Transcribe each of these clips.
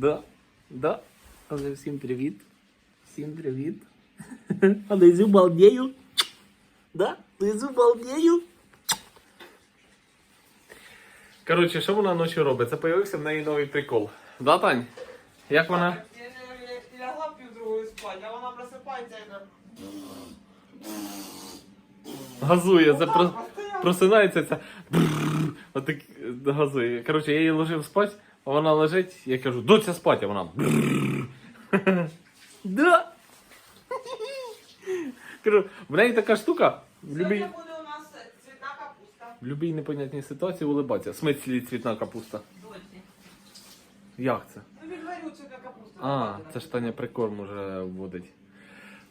Да, да. Але всім привіт. Всім привіт. А Лизю балдею. Да? Лизю балдею. Коротше, що вона ночі робить? Це появився в неї новий прикол. Да, Тань? Як вона? Я не лягла пів другої спати, а вона просипається і на... Газує, це Отак, про... постійно. просинається ця. Отак газує. Коротше, я її ложив спати, а вона лежить, я кажу, доця спать, а вона. Да. Кажу, в неї така штука. В любій, Сьогодні буде у нас цвітна капуста. в любій непонятній ситуації улибатися. В смислі цвітна капуста. Доці. Як це? Ну, відварю цвітна капуста. А, це ж Таня прикорм уже вводить.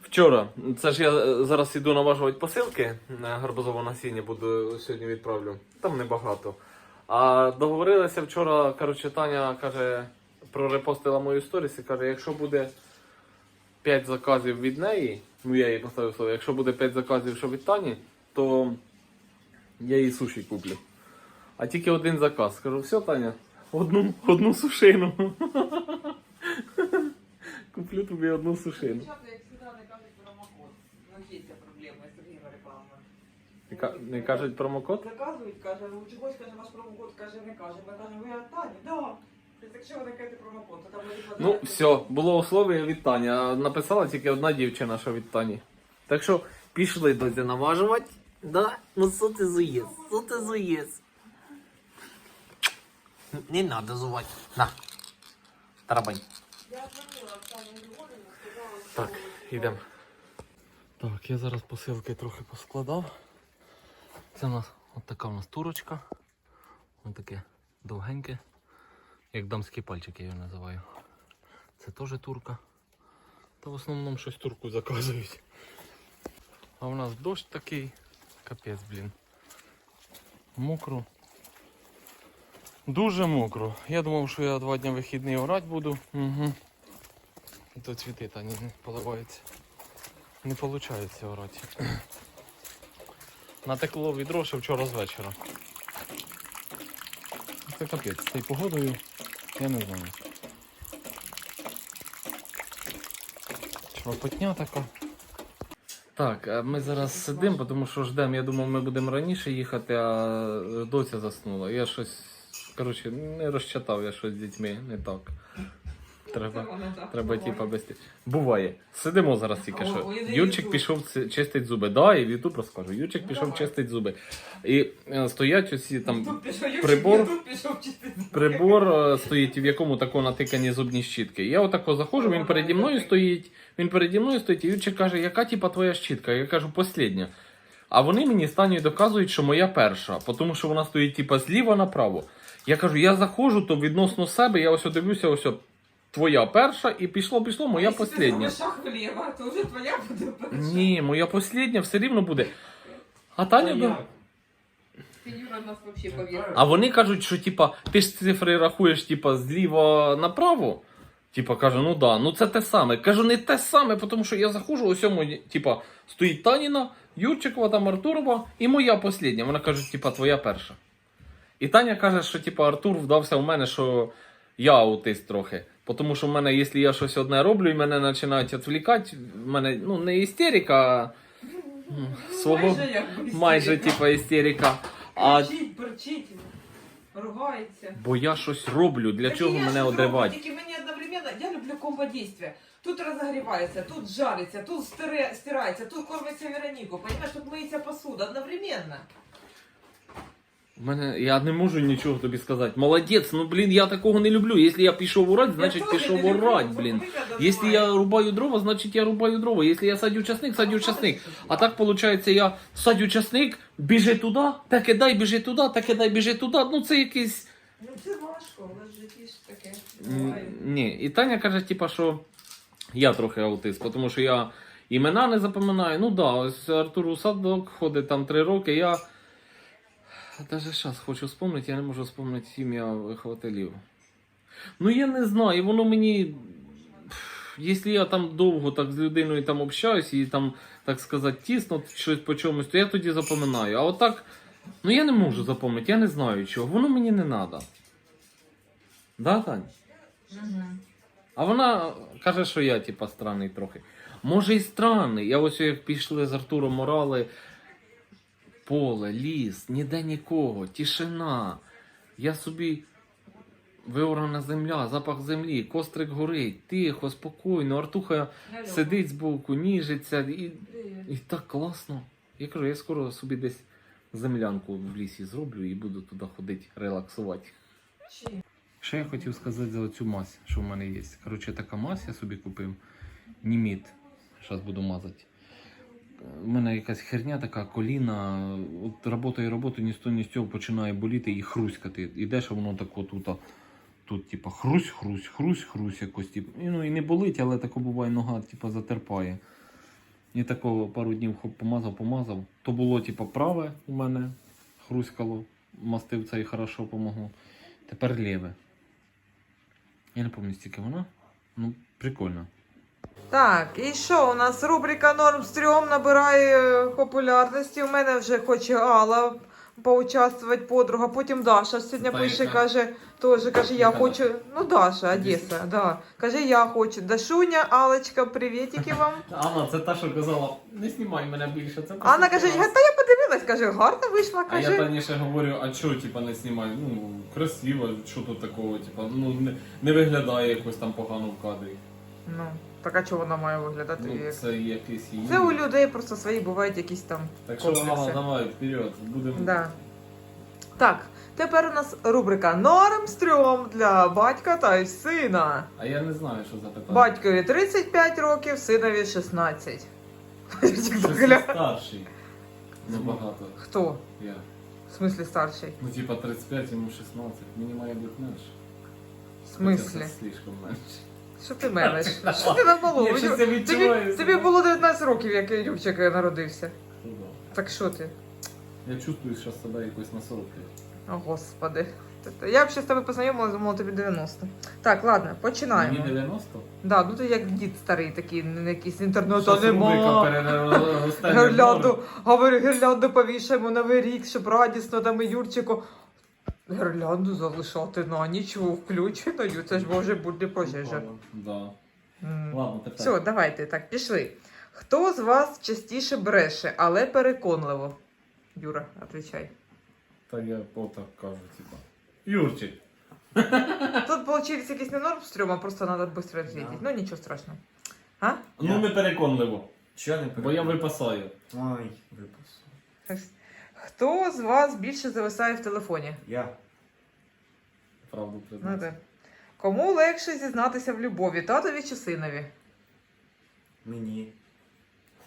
Вчора, це ж я зараз іду наважувати посилки на гарбузове насіння, буду сьогодні відправлю. Там небагато. А договорилися вчора, коротше, Таня каже, прорепостила мою сторіс і каже, якщо буде 5 заказів від неї, ну я їй поставив слово, якщо буде 5 заказів, що від Тані, то я їй суші куплю. А тільки один заказ. Скажу, все, Таня, одну, одну сушину. Куплю тобі одну сушину. Дівчата, як завжди, не кажуть промокод. Ну, є ця проблема, Сергієва реклама. Не ка- Не кажуть промокод? Заказують, каже, у чогось, каже, ваш промокод, каже, не каже. Ми кажемо, ви от Тані? Да. Тобто, Якщо ви не кажете промокод, то там буде Ну, все, було условие від Тані. а Написала тільки одна дівчина, що від Тані. Так що пішли доці наважувати. Да? Ну що ти зуєс? Що ти зуєс? Не надо зувати. На. Тарабань. Я дзвонила Оксані Григорівні, сказала, що... Так, йдемо. Так, я зараз посилки трохи поскладав. Це у нас от така у нас турочка. Ось таке довгеньке. Як дамський пальчик я його називаю. Це теж турка. Та в основному щось турку заказують. А у нас дощ такий. Капець, блін. Мокро. Дуже мокро. Я думав, що я два дні вихідний орати буду. Угу. То цвіти та не не поливаються. Не виходить орати. Натекло відро ще вчора з вечора. Це капець. З цією погодою я не знаю. Чвапотня така. Так, ми зараз сидимо, тому що ждемо. Я думав, ми будемо раніше їхати, а доця заснула. Я щось, коротше, не розчитав я щось з дітьми, не так. Треба. Треба типа вести. Буває. Сидимо зараз тільки що. Юрчик пішов чистить зуби. Да, і в Ютуб розкажу. Юрчик пішов чистить зуби. І е, стоять усі там. Прибор-. Прибор е, стоїть, в якому тако натикані зубні щітки. Я отако заходжу, він переді мною стоїть. Він переді мною стоїть, і Юрчик каже, яка типа твоя щітка? Я кажу, послідня. А вони мені стані доказують, що моя перша, тому що вона стоїть типа зліва направо. Я кажу, я заходжу, то відносно себе, я ось дивлюся, ось твоя перша, і пішло, пішло, моя Якщо ти послідня. зробиш шаг вліво, то вже твоя буде перша. Ні, моя послідня все рівно буде. А Таня. Ти Юра нас взагалі повірив. А вони кажуть, що типа, ти ж цифри рахуєш типа, зліва направо. Типа кажу, ну да, ну це те саме. Кажу, не те саме, тому що я заходжу, ось цьому, типа, стоїть Таніна, Юрчикова там Артурова і моя послідня. Вона каже, типа, твоя перша. І Таня каже, що типа Артур вдався в мене, що я аутист трохи. Тому що в мене, якщо я щось одне роблю і мене починають відвлікати, в мене ну, не істерика, а свого Майже як майже істерика. істерика. А Кричить, перчить, ругається. Бо я щось роблю, для Так чого я мене щось роблю, одривати? Тільки мені одновременно, я люблю комбодействие. Тут розогрівається, тут жариться, тут стире, стирається, тут кормиться Вероніку. Понимаєш, тут миється посуда одновременно. Мене я не можу нічого тобі сказати. Молодець, ну блін, я такого не люблю. Якщо я пішов урать, значить Я теж пішов не люблю, блін. Якщо я рубаю дрова, значить я рубаю дрова. Якщо я садю часник, садю часник. А так виходить, я садю часник, біжи туди, та кидай, біжи туди, та кидай, біжи туди. Ну це якийсь. Ну це важко, але ж житті ж таке. М, буває. Ні. І Таня каже, типа, що я трохи аутист, тому що я імена не запам'ятаю. Ну да, ось Артур у садок ходить там три роки. Я навіть зараз хочу вспомнити, я не можу вспомнити ім'я вихователів. Ну я не знаю, воно мені. Якщо я там довго так з людиною там общаюсь і там, так сказати, тісно щось по чомусь, то я тоді запам'ятаю. А отак, ну я не можу запам'ятати, я не знаю чого. Воно мені не треба. Да, Тань? А вона каже, що я, типа, странний трохи. Може і странний. Я ось як пішли з Артуром Морали. Поле, ліс, ніде нікого, тишина. Я собі виорана земля, запах землі, кострик горить, тихо, спокійно. Артуха сидить збоку, ніжиться і, і так класно. Я кажу, я скоро собі десь землянку в лісі зроблю і буду туди ходити, релаксувати. Що я хотів сказати за цю мазь, що в мене є. Коротше, така мазь я собі купив. Німіт. Зараз буду мазати. У мене якась херня така, коліна. От робота і робота, ні з того, ні з цього починає боліти і хруськати. Ідеш, а воно так тут, тут, типа, хрусь, хрусь, хрусь, хрусь якось. Типу. І, ну і не болить, але тако буває нога, типа, затерпає. І такого пару днів хоп, помазав, помазав. То було, типа, праве у мене хруськало, мастив це і хорошо помогло. Тепер ліве. Я не пам'ятаю, стільки вона. Ну, прикольно. Так, і що у нас рубрика Норм стрьом набирає е, популярності. У мене вже хоче Алла поучаствувати подруга, потім Даша сьогодні Та пише, каже, теж каже, я хочу. Ну, Даша, Одеса, да. Каже, я хочу. Дашуня, Алочка, привітики вам. Анна, це та, що казала, не знімай мене більше. Це Анна каже, та я подивилась, каже, гарно вийшла, каже. А я раніше говорю, а чого, типа, не знімай? Ну, красиво, що тут такого, типа, ну не, не виглядає якось там погано в кадрі. Ну, так а чого вона має виглядати? Ну, як? це якийсь її. Це у людей просто свої бувають якісь там. Так що комплекси. Анна, давай, вперед, будемо. Да. Так, тепер у нас рубрика Норм стрьом для батька та й сина. А я не знаю, що за питання. Батькові 35 років, синові 16. Щось я старший. Набагато. Хто? Я. В смислі старший? Ну, типа 35, йому 16. Мені має бути менше. В смислі? Хоча це слишком менше. Що ти мелеш? Що ти намаловуєш? Щось я Тобі, відчуваю тобі було 19 років, як Любчик народився. Ну, да. Так що ти? Я чувствую, що себе якось на 40. О, господи. Я б ще з тобою познайомилася, думала тобі 90. Так, ладно, починаємо. Мені 90? Да, ну ти як дід старий, такий, не якийсь інтернету Щас рубрика нема. переростає. Гірлянду, говорю, гірлянду повішаємо новий рік, щоб радісно там і Юрчику. Гірлянду залишати на ніч включеною, це ж може бути пожежа. Да. М. Ладно, тепер. Все, давайте так, пішли. Хто з вас частіше бреше, але переконливо? Юра, отвечай. Так я отак кажу, типа. Юрчик. Тут получились якісь не норм стрьом, а просто треба швидко відповідати. Ну нічого страшного. А? Ну не переконливо. Чого не Бо я випасаю. Ой, випас. Хто з вас більше зависає в телефоні? Я. Правду Ну, так. Кому легше зізнатися в любові, татові чи синові? Мені.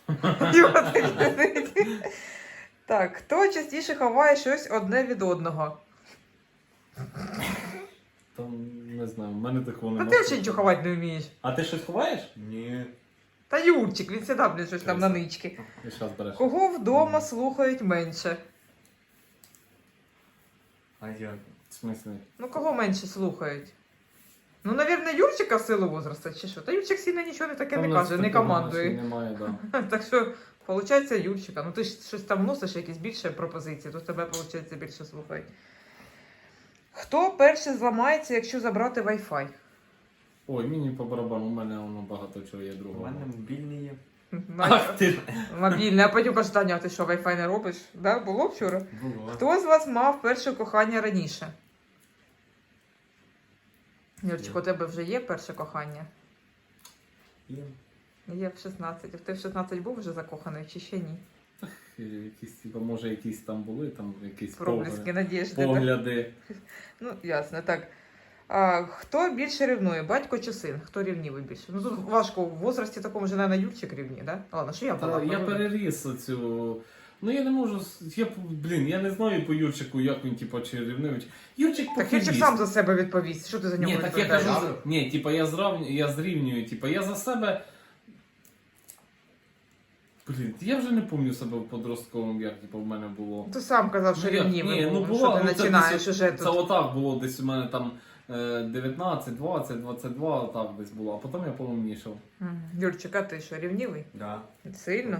Сидить. Так, хто частіше ховає щось одне від одного? Там не знаю, в мене такого А немає. ти взагалі нічого ховати не вмієш. А ти щось ховаєш? Ні. Та Юрчик, він завжди блін, щось там на нички. І зараз береш. Кого вдома слухають менше? А я. В смислі? Ну кого менше слухають? Ну, навірно, Юрчика в силу возрасту, чи що? Та Юрчик сильно нічого не таке Там не нас каже, не такого командує. Немає, да. Так що, виходить, Юрчика. Ну ти ж щось там вносиш, якісь більше пропозиції, то тебе, виходить, більше слухають. Хто перший зламається, якщо забрати Wi-Fi? Ой, мені по барабану, у мене воно багато чого є У другого. мене мобільний є. Ах ти! Мобільне, а потім Таня, а ти що, Wi-Fi не робиш? Да? Було вчора? Було. Хто з вас мав перше кохання раніше? Юрчик, у тебе вже є перше кохання? Є. Є в 16. А ти в 16 був вже закоханий чи ще ні? Е, Якісь, типа, може, якісь там були, там якісь Проблески погляди. надіжди. так? погляди. Ну, ясно, так. А, хто більше ревнує, батько чи син? Хто рівнівий більше? Ну тут важко в возрасті такому вже, наверное, Юрчик рівні, да? Ладно, що я Та, була? я переріс оцю. Ну я не можу. Я, блін, я не знаю по Юрчику, як він, типа, чи рівнивич. Юрчик Так Юрчик сам за себе відповість. Що ти за нього Ні, так я відповідаєш? кажу, за- ні, типа я зравнюю, я зрівнюю, типа я за себе. Блін, я вже не пам'ятаю себе в подростковому, як типа в мене було. Ти сам казав, що Ну, я- рівнівий був. ну, Ну, що ти ну, це починаєш десь- уже Це тут? отак було десь у мене там 19, 20, 22, отак десь було, а потім я повнішав. Мгм. Юрчик, а ти що, рівнівий? Да. Сильно?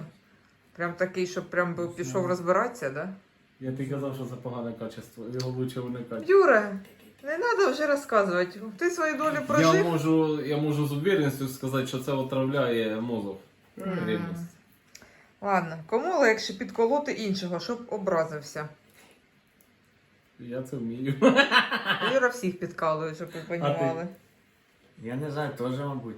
Прям такий, щоб прям би пішов розбиратися, да? Я тобі казав, що це погане качество, його лучше уникати. Юра, Не треба вже розказувати. Ти свою долю Я прожив. можу, я можу з уверенністю сказати, що це отравляє мозок. Рівність. Ладно, кому легше підколоти іншого, щоб образився? Я це вмію. Юра всіх підкалує, щоб ви розуміли. Я не знаю, теж, мабуть.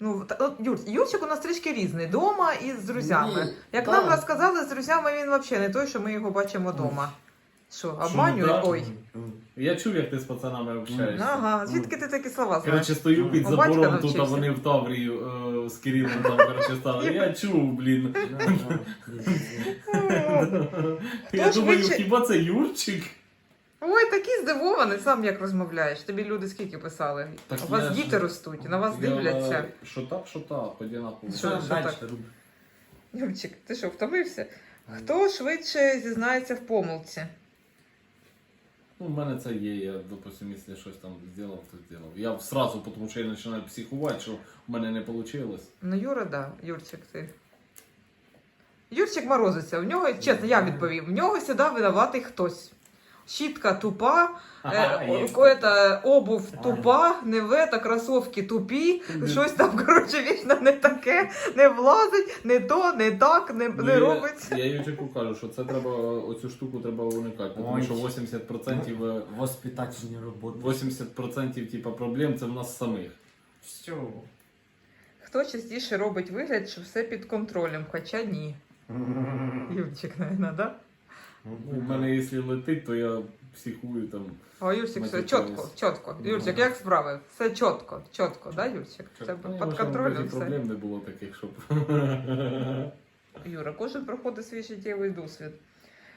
Ну, та- от, Юр, Юрчик у нас трішки різний. Дома і з друзями. Ні, Як да. нам розказали, з друзями він взагалі не той, що ми його бачимо вдома. Що, обманює? Ой. Я чув, як ти з пацанами общаєшся. Ага, звідки ти такі слова знаєш? Коротше, стою під У батька забором, тут а навчився. вони в Таврію е, з Кирилом там коротше стали. Я чув, блін. Я ж думаю, виче- хіба це Юрчик? Ой, такий здивований, сам як розмовляєш. Тобі люди скільки писали? Так У вас я ж- діти ростуть, на вас Я- дивляться. Що так, що так, одинаково. Що? Юрчик, ти що, втомився? Хто швидше зізнається в помилці? Ну, в мене це є, я, допустим, якщо щось там зробив, то зробив. Я сразу, тому що я починаю психувати, що в мене не вийшло. Ну, Юра, да, Юрчик, ти. Юрчик морозиться. В нього, чесно, я відповім, в нього завжди винуватий хтось. Щітка тупа, Ага, е, є. о- это, обув тупа, не вета, кросовки тупі, щось там, коротше, вічно не таке, не влазить, не то, не так, не, Ну, не я- робиться. Я Юрчику кажу, що це треба, оцю штуку треба уникати, тому Ой. що 80%, е, Воспитательні роботи. 80% типа, проблем це в нас самих. Що? Хто частіше робить вигляд, що все під контролем, хоча ні. Юрчик, наверное, да? Ну, У мене, якщо летить, то я психую там. А Юрчик все чітко, чітко. Ну, Юрчик, як справи? Все чітко, чітко, да, Юрчик? Це Ну, під контролем все. проблем не було таких, щоб. Юра, кожен проходить свій життєвий досвід.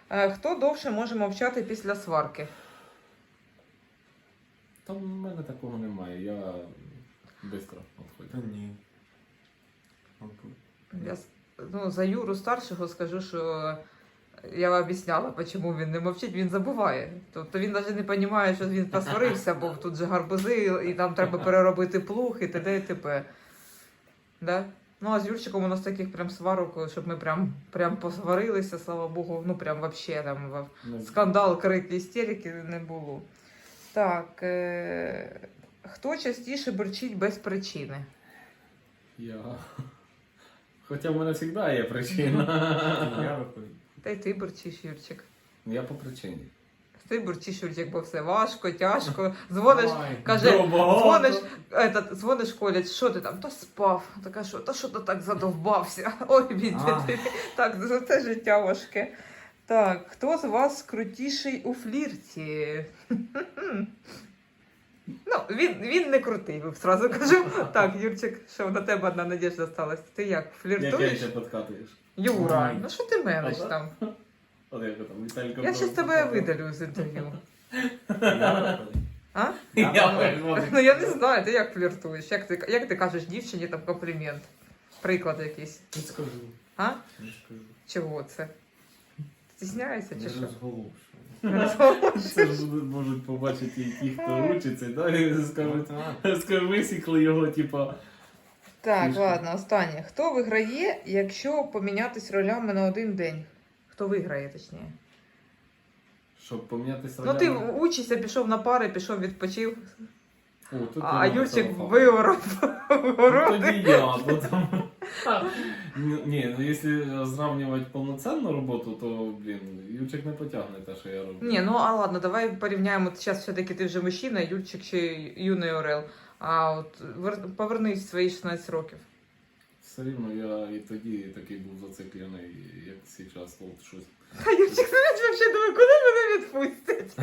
Е, Хто довше може мовчати після сварки? Там в мене такого немає, я швидко Та ні. Я ну, за Юру старшого скажу, що я об'ясняла, чому він не мовчить, він забуває. Тобто він навіть не розуміє, що він посварився, бо тут же гарбузи, і там треба переробити плуг і т.д. і т.п. Да? Ну, а з Юрчиком у нас таких прям сварок, щоб ми прям, прям посварилися, слава Богу, ну прям вообще там Ну, скандал, крик, істерики не було. Так. Е- хто частіше бурчить без причини? Я. Хоча в мене завжди є причина. Я виходжу. Та й ти бурчиш, Юрчик. Я по причині. Ти бурчиш, Юрчик, бо все важко, тяжко. Дзвониш, Ой. каже, дзвониш, этот, дзвониш Колять, що ти там? Та спав. Така що, та що ти так задовбався? Ой, А. так, за це життя важке. Так, хто з вас крутіший у флірті? Ну, він, він не крутий, ви сразу кажу. Так, Юрчик, що на тебе одна надіжда сталася. Ти як, Як фліртуєш? ще підкатуєш? Юра, ну що ти мелиш там? Як Я щас тебе видалю з інтерв'ю. А? Ну я не знаю, ти як фліртуєш? Як ти, як ти кажеш дівчині там комплімент? Приклад якийсь. Не скажу. А? Не скажу. Чого це? Стісняєшся чи що? Це ж можуть побачити і ті, хто учиться, да, і скажуть, скажуть, висікли його, типа. Так, ладно, останнє. Хто виграє, якщо помінятись ролями на один день? Хто виграє, точніше? Щоб помінятися ролями? Ну ти учишся, пішов на пари, пішов, відпочив, О, тут а Юрчик виворов Ну, тоді я, бо там... Ну, Ні, ну якщо зрівнювати повноцінну роботу, то, блін, Юрчик не потягне те, що я роблю. Ні, ну а ладно, давай порівняємо. Зараз все-таки ти вже мужчина, Юрчик ще юний Орел. А от вер- повернись в свої 16 років. Все рівно я і тоді такий був зациклений, як зараз от щось. Та Юрчик, знаєш, взагалі думаю, коли мене відпустять?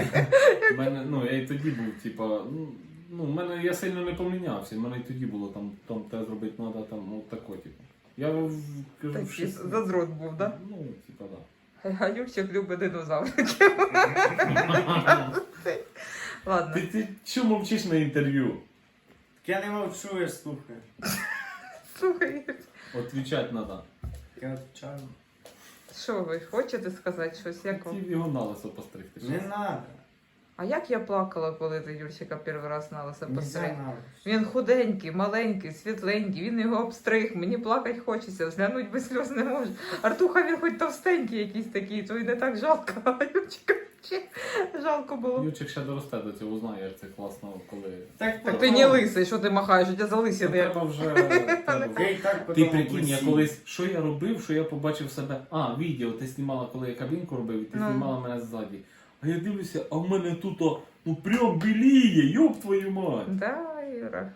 Мене, ну, я і тоді був, типа, ну, ну, в мене я сильно не помінявся, в мене і тоді було там, там те зробити треба, там. Я в, кажу, в Такий шість- задрот був, да? Ну, типа, да. А Юрчик любить динозавриків. Ладно. Ти, ти чому мовчиш на інтерв'ю? Я не мовчу, я слухаю. Слухай, Отвічати треба. Я відповідаю. що ви хочете сказати щось? Як вам? Хотів його на лисо постригти. Не надо. А як я плакала, коли ти Юрчика перший раз Не постриг? Він худенький, маленький, світленький, він його обстриг, мені плакати хочеться, взглянуть без сльоз не можу. Артуха він хоч товстенький якийсь такий, то й не так жалко, а Юрчика жалко було. Ючик ще доросте до цього, знає, як це класно, коли. Так, Так ти не лисий, що ти махаєш, у тебе залисіни. Треба вже. Ти прикинь, я колись, що я робив, що я побачив себе. А, відео, ти знімала, коли я кабінку робив, і ти Ну. знімала мене ззаді. А я дивлюся, а в мене тут, ну прям біліє, йоп твою мать. Да, Іра.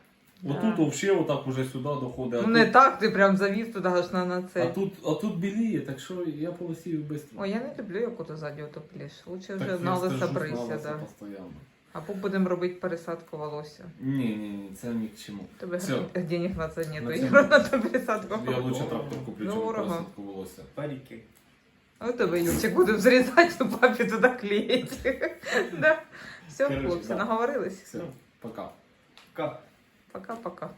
Отут Да. взагалі отак уже сюди доходить. А, Ну не тут, так, ти прям завів туди аж на, на а, це. тут, а тут біліє, так що я полосію швидко. Ой, я не люблю, як ото ззаді отопліш. Лучше вже на лиса брися, да. постійно. Або будемо робити пересадку волосся. Ні, ні, ні, це ні к чому. Тебе денег на це нету. На на ту пересадку. Я лучше трактор куплю, чим пересадку волосся. Парики. А у тебе Юрчик будемо зрізати, то папі туди клеїти. Да. Все, Короче, хлопці, да. наговорились. Все, пока. Пока. Пока-пока.